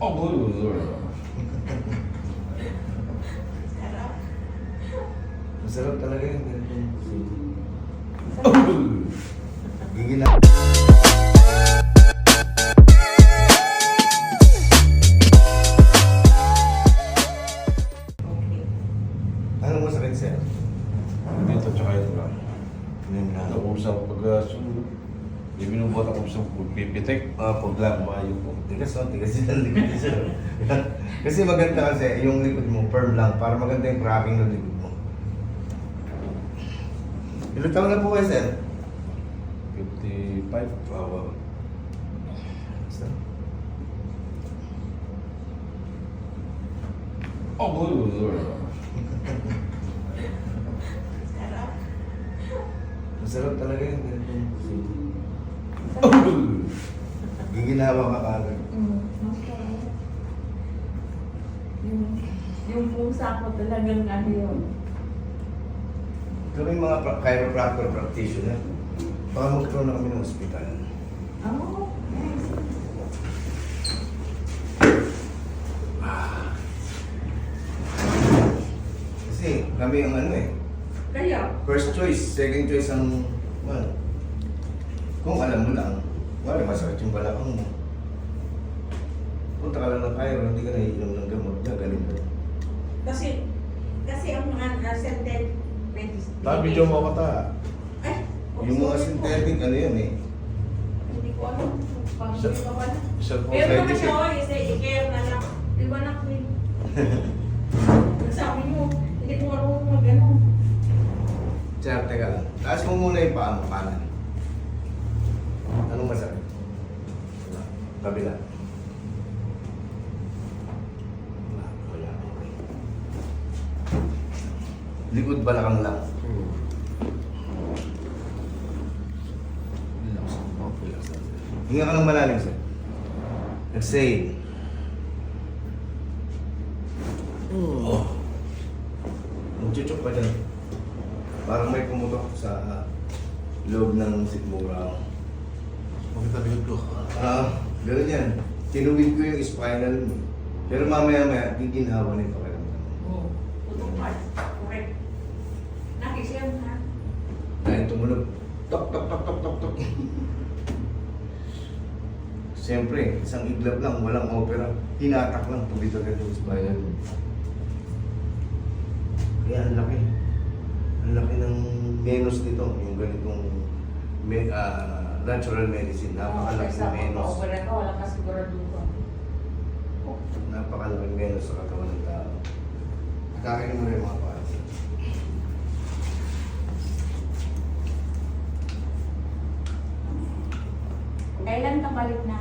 Oh, Masarap talaga yung ganitong oh. Ako sa pipitik. Ah, pagla maayo po. Tigas no, tigas din ang likod sir. kasi maganda kasi yung likod mo firm lang para maganda yung cracking ng likod mo. Ilan taon na po kayo, sir? 55. Wow. Sir? Oh, Masarap talaga yung ganitong oh. Giginawa ka kagad. Mm, okay. Yung, yung pusa ko talagang ano yun. Pero yung mga pra- chiropractor practitioner, baka magkaroon na kami ng ospital. Oh, nice. Kasi kami ang ano eh, Kaya, first choice, second choice ang, well, kung alam mo lang, wala masakit yung balakang mo. Punta ka lang ng Cairo, hindi ka naiinom ng gamot, gagaling ka. Kasi, kasi ang mga synthetic medicine. Ta, video mo ako ta. Ay, Yung mga synthetic, ano yun eh. Hindi ko alam. Pag Sa- hindi pa pala. Pero naman siya, oh, isa i-care na lang. Di ba na, Queen? Sabi mo, hindi ko marunong mag-ano. Sir, teka lang. Taas mo muna yung paa mo, kanan. Anong masakit? Wala. Kabila. Wala. Okay. Likod balakang lang. Hinga ka ng malalim, sir. Exhale. Oh. Magchuchok pa dyan. Parang may pumutok sa ah, loob ng sikmura. Makita likod ko. Ah, gano'n yan. Tinuwid ko yung spinal mo. Pero mamaya-maya, giginawa na yung pakiramdam. Oo. Putong part. Correct. Nakisiyam ha? Dahil tumunog. Tok, tok, tok, tok, tok, tok. Siyempre, isang iglap lang, walang opera. Hinatak lang, tubig agad yung spinal mo. Kaya ang laki. Ang laki ng menos nito, yung ganitong me, ah, natural medicine. Napakalaki ng menos. Wala ka, wala ka siguraduhan. Napakalaking menos sa katawan ng tao. Nakakain mo rin yung mga paas. Kailan ka balik na?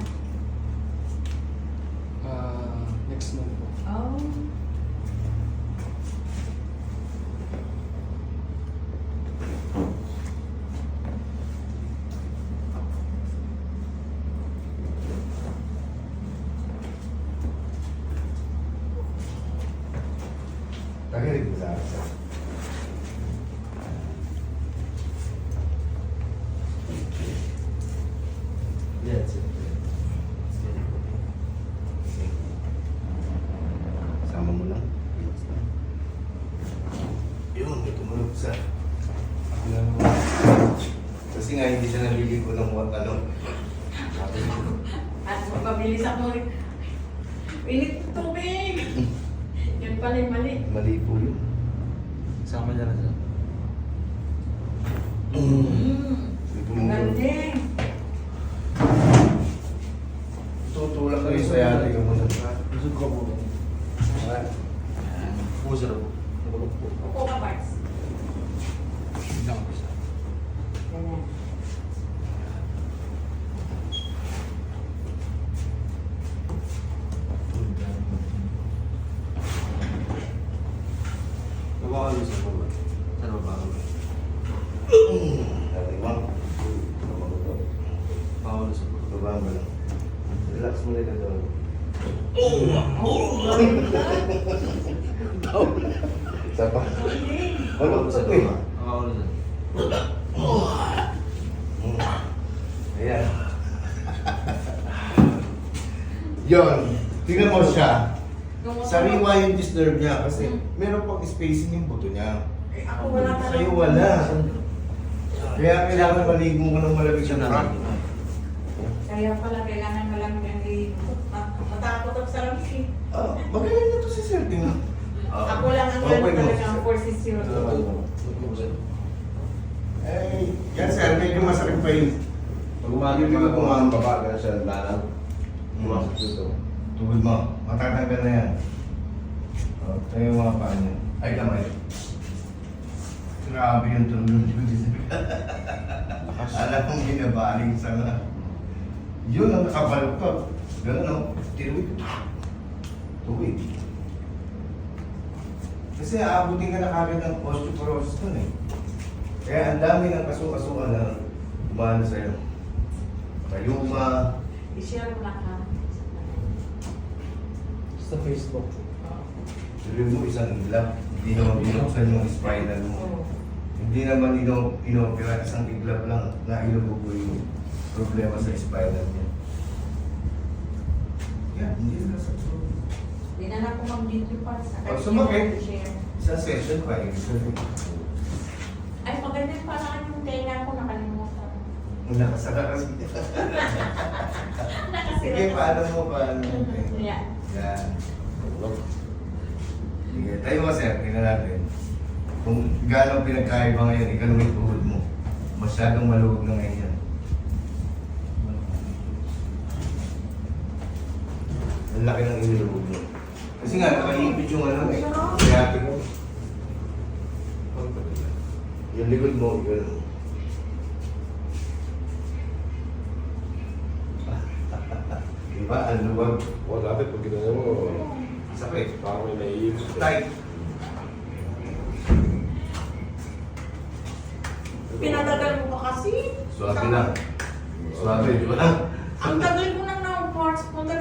Ah, next month po. Oh. Sa akin. Yes. Sama mo lang. Yun, may tumunog sa... Kasi nga hindi siya naliligo ng what ano. At magpabilis ako rin. Init tubig! Yan pala yung mali. Mali po yun. Sama niya na siya. Mm. Ang galing. Tutulak kayo sa yari yung mga Gusto ko po. Puso na po. Nakulog po. Upo ka, Parts. Lang po siya. Ganyan. Babakalo sa po. Saan babakalo? Kaliwang. Babakalo sa po. Baba mo lang. Relax mo lang ang doon. Isa pa. Wala ko sa tuwi. Babakalo sa Ayan. Yon. Tingnan mo siya. Yung Sariwa yung disturb niya kasi meron pang spacing yung buto niya. Eh, ako wala talaga. Sa'yo wala. Kaya kailangan maligo mo ng malamig Siya na na. Kaya pala kailangan malamig ang ligo. Matakot ako sa lamig. eh. Ah, magaling na to si Sir. Tingnan. Ah, Ako lang ang okay gano'n mo. talaga ang posisyon. Eh, yan sir, medyo masakit pa yun. Pag ako mo, mga baba, ganun siya naglalang. Pumasok dito. Tugod mo, matatanggal na yan. Oh, tayo yung mga paa niya. Ay, kamay. Grabe yung tulog. Alam kong binabaling sa nga. Yun ang nakabaluktot. Ganun o, tiruwid. Tuwid. Kasi aabutin ka na kagad ng osteoporosis nun eh. Kaya ang dami ng kaso-kasuan na umano sa'yo. Kayuma, I-share mo na ka. Sa Facebook. Tuloy mo isang iglap, hindi naman binuksan yung spinal mo. Hindi naman ino inopera isang iglap lang na inubugo yung problema sa spinal niya. Yan, hindi na sa Dinala ko mag-video pa sa Oh, sumakit. share. Sa session pa, eh. Ay, maganda parang yung tenga ko nakalimutan. Nakasara kasi. Sige, paano mo, paano mo? Yeah. Yan. Sige, tayo mo sir, tingnan natin. Kung gano'ng pinagkaiba ngayon, ikaw yung tuhod mo. Masyadong maluwag na ngayon yan. Ang laki ng iniluwag mo. Kasi nga, nakaipit yung ano eh. Kaya ko. Yung likod mo, yun. diba? Ang luwag. O, dati pag ginagawa mo, Sakit. parang may naiibig. Tight. Pinatagal mo pa kasi. Swabe lang. Swabe, di ba? Ang tagal ko nang na-parts. Punta